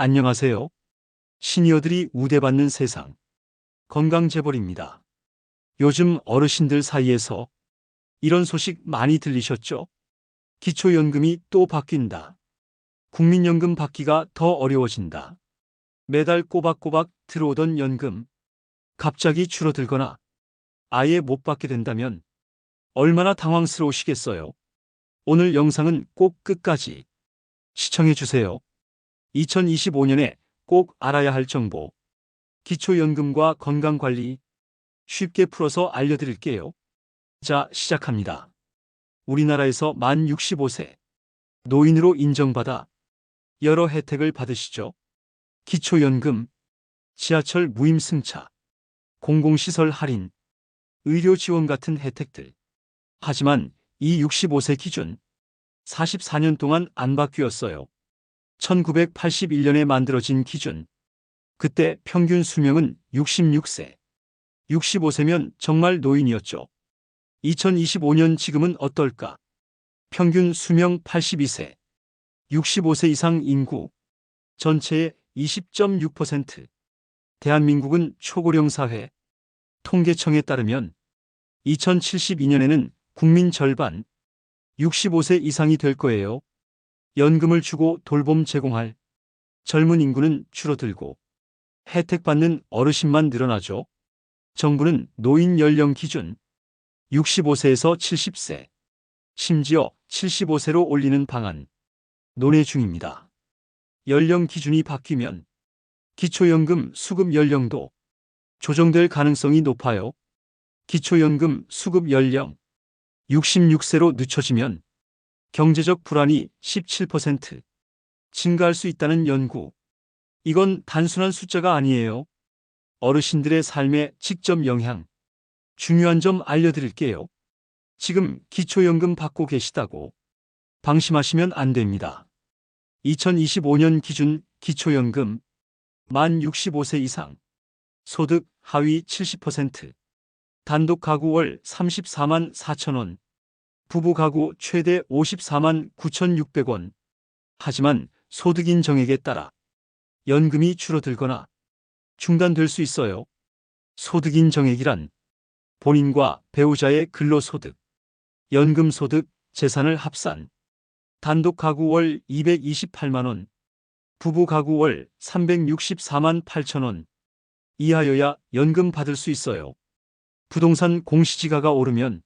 안녕하세요. 시니어들이 우대받는 세상. 건강재벌입니다. 요즘 어르신들 사이에서 이런 소식 많이 들리셨죠? 기초연금이 또 바뀐다. 국민연금 받기가 더 어려워진다. 매달 꼬박꼬박 들어오던 연금, 갑자기 줄어들거나 아예 못 받게 된다면 얼마나 당황스러우시겠어요? 오늘 영상은 꼭 끝까지 시청해 주세요. 2025년에 꼭 알아야 할 정보. 기초연금과 건강관리 쉽게 풀어서 알려드릴게요. 자, 시작합니다. 우리나라에서 만 65세 노인으로 인정받아 여러 혜택을 받으시죠. 기초연금, 지하철 무임 승차, 공공시설 할인, 의료 지원 같은 혜택들. 하지만 이 65세 기준 44년 동안 안 바뀌었어요. 1981년에 만들어진 기준. 그때 평균 수명은 66세. 65세면 정말 노인이었죠. 2025년 지금은 어떨까? 평균 수명 82세. 65세 이상 인구. 전체의 20.6%. 대한민국은 초고령 사회. 통계청에 따르면 2072년에는 국민 절반 65세 이상이 될 거예요. 연금을 주고 돌봄 제공할 젊은 인구는 줄어들고 혜택받는 어르신만 늘어나죠. 정부는 노인 연령 기준 65세에서 70세, 심지어 75세로 올리는 방안 논의 중입니다. 연령 기준이 바뀌면 기초연금 수급 연령도 조정될 가능성이 높아요. 기초연금 수급 연령 66세로 늦춰지면 경제적 불안이 17% 증가할 수 있다는 연구. 이건 단순한 숫자가 아니에요. 어르신들의 삶에 직접 영향. 중요한 점 알려드릴게요. 지금 기초연금 받고 계시다고 방심하시면 안 됩니다. 2025년 기준 기초연금 만 65세 이상 소득 하위 70% 단독 가구 월 34만 4천 원 부부 가구 최대 54만 9,600원. 하지만 소득 인정액에 따라 연금이 줄어들거나 중단될 수 있어요. 소득 인정액이란 본인과 배우자의 근로소득, 연금소득, 재산을 합산, 단독 가구 월 228만원, 부부 가구 월 364만 8천원 이하여야 연금 받을 수 있어요. 부동산 공시지가가 오르면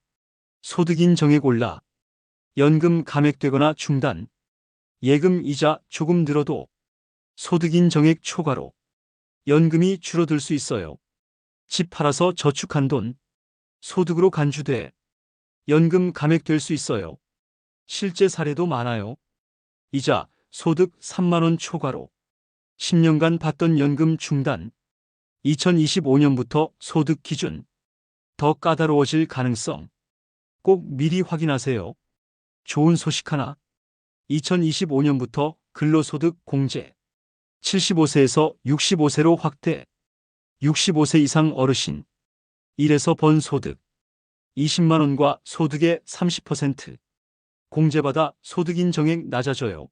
소득인 정액 올라 연금 감액되거나 중단, 예금 이자 조금 늘어도 소득인 정액 초과로 연금이 줄어들 수 있어요. 집 팔아서 저축한 돈 소득으로 간주돼 연금 감액될 수 있어요. 실제 사례도 많아요. 이자 소득 3만원 초과로 10년간 받던 연금 중단 2025년부터 소득 기준 더 까다로워질 가능성 꼭 미리 확인하세요. 좋은 소식 하나. 2025년부터 근로소득 공제 75세에서 65세로 확대 65세 이상 어르신 1에서 번 소득 20만원과 소득의 30% 공제받아 소득 인 정액 낮아져요.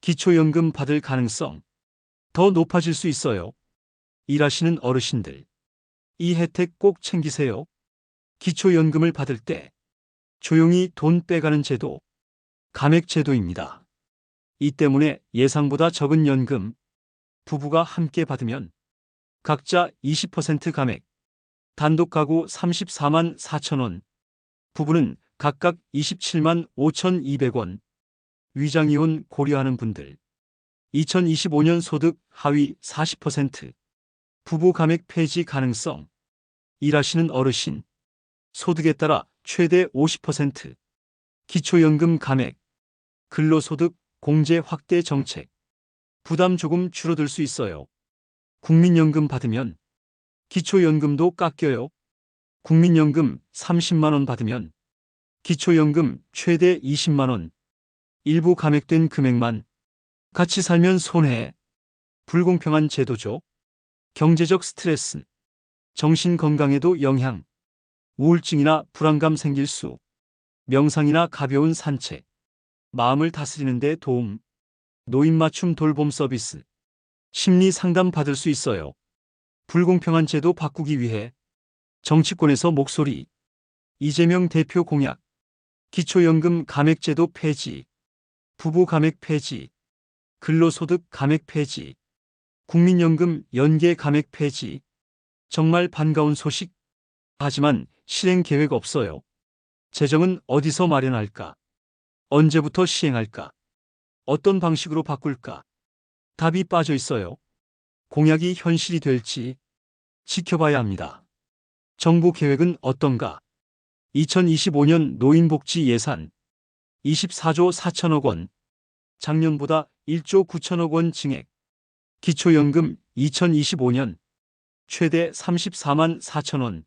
기초연금 받을 가능성 더 높아질 수 있어요. 일하시는 어르신들 이 혜택 꼭 챙기세요. 기초연금을 받을 때 조용히 돈 빼가는 제도, 감액 제도입니다. 이 때문에 예상보다 적은 연금, 부부가 함께 받으면 각자 20% 감액, 단독 가구 34만 4천 원, 부부는 각각 27만 5천2백원 위장이혼 고려하는 분들, 2025년 소득 하위 40%, 부부 감액 폐지 가능성, 일하시는 어르신, 소득에 따라 최대 50% 기초연금 감액, 근로소득 공제 확대 정책, 부담 조금 줄어들 수 있어요. 국민연금 받으면 기초연금도 깎여요. 국민연금 30만원 받으면 기초연금 최대 20만원, 일부 감액된 금액만 같이 살면 손해. 불공평한 제도죠. 경제적 스트레스, 정신 건강에도 영향. 우울증이나 불안감 생길 수, 명상이나 가벼운 산책, 마음을 다스리는 데 도움, 노인 맞춤 돌봄 서비스, 심리 상담 받을 수 있어요. 불공평한 제도 바꾸기 위해 정치권에서 목소리. 이재명 대표 공약. 기초연금 감액제도 폐지. 부부 감액 폐지. 근로소득 감액 폐지. 국민연금 연계 감액 폐지. 정말 반가운 소식. 하지만 실행 계획 없어요. 재정은 어디서 마련할까? 언제부터 시행할까? 어떤 방식으로 바꿀까? 답이 빠져 있어요. 공약이 현실이 될지 지켜봐야 합니다. 정부 계획은 어떤가? 2025년 노인복지 예산 24조 4천억 원, 작년보다 1조 9천억 원 증액, 기초연금 2025년 최대 34만 4천 원,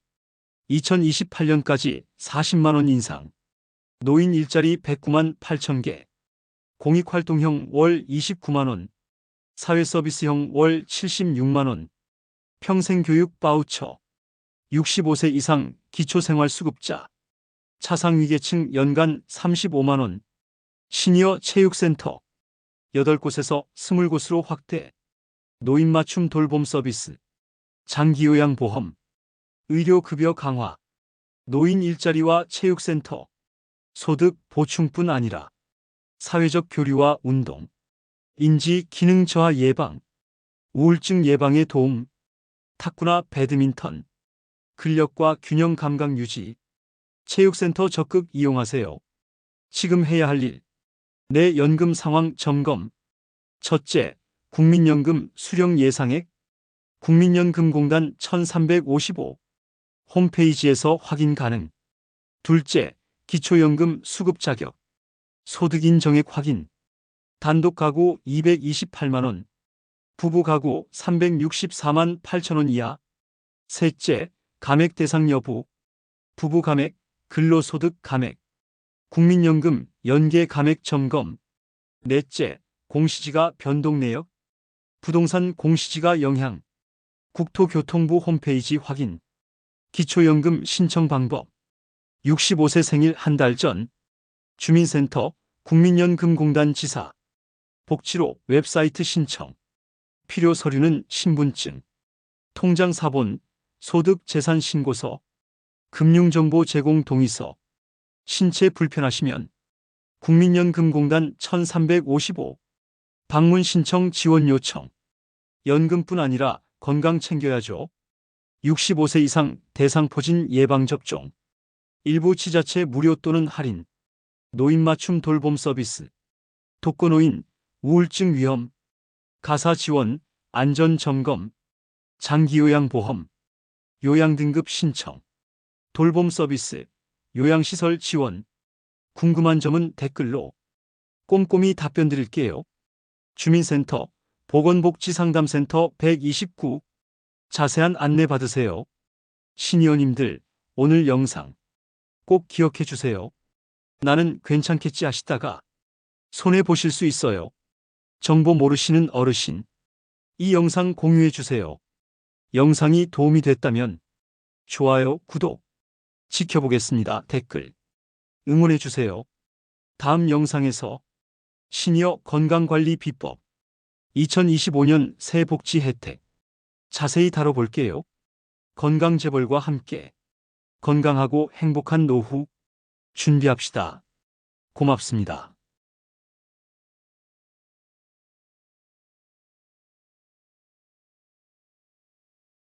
2028년까지 40만 원 인상, 노인 일자리 109만 8천 개, 공익활동형 월 29만 원, 사회서비스형 월 76만 원, 평생교육 바우처, 65세 이상 기초생활수급자, 차상위계층 연간 35만 원, 시니어 체육센터, 8곳에서 20곳으로 확대, 노인 맞춤 돌봄 서비스, 장기요양 보험, 의료급여 강화, 노인 일자리와 체육센터, 소득 보충뿐 아니라 사회적 교류와 운동, 인지 기능 저하 예방, 우울증 예방에 도움, 탁구나 배드민턴, 근력과 균형 감각 유지, 체육센터 적극 이용하세요. 지금 해야 할 일. 내 연금 상황 점검. 첫째, 국민연금 수령 예상액. 국민연금공단 1355. 홈페이지에서 확인 가능. 둘째, 기초연금 수급 자격. 소득 인 정액 확인. 단독 가구 228만원. 부부 가구 364만 8천원 이하. 셋째, 감액 대상 여부. 부부 감액, 근로소득 감액. 국민연금 연계 감액 점검. 넷째, 공시지가 변동 내역. 부동산 공시지가 영향. 국토교통부 홈페이지 확인. 기초연금 신청 방법. 65세 생일 한 달 전. 주민센터, 국민연금공단 지사. 복지로 웹사이트 신청. 필요 서류는 신분증, 통장 사본, 소득 재산 신고서, 금융정보 제공 동의서. 신체 불편하시면 국민연금공단 1355 방문 신청 지원 요청. 연금뿐 아니라 건강 챙겨야죠. 65세 이상 대상포진 예방접종. 일부 지자체 무료 또는 할인. 노인 맞춤 돌봄 서비스. 독거노인, 우울증 위험. 가사 지원, 안전 점검. 장기 요양 보험. 요양 등급 신청. 돌봄 서비스. 요양시설 지원. 궁금한 점은 댓글로 꼼꼼히 답변 드릴게요. 주민센터, 보건복지상담센터 129. 자세한 안내 받으세요. 시니어님들, 오늘 영상 꼭 기억해 주세요. 나는 괜찮겠지 하시다가 손해 보실 수 있어요. 정보 모르시는 어르신, 이 영상 공유해 주세요. 영상이 도움이 됐다면 좋아요, 구독, 지켜보겠습니다. 댓글, 응원해 주세요. 다음 영상에서 시니어 건강관리 비법 2025년 새 복지 혜택 자세히 다뤄볼게요. 건강 재벌과 함께 건강하고 행복한 노후 준비합시다. 고맙습니다.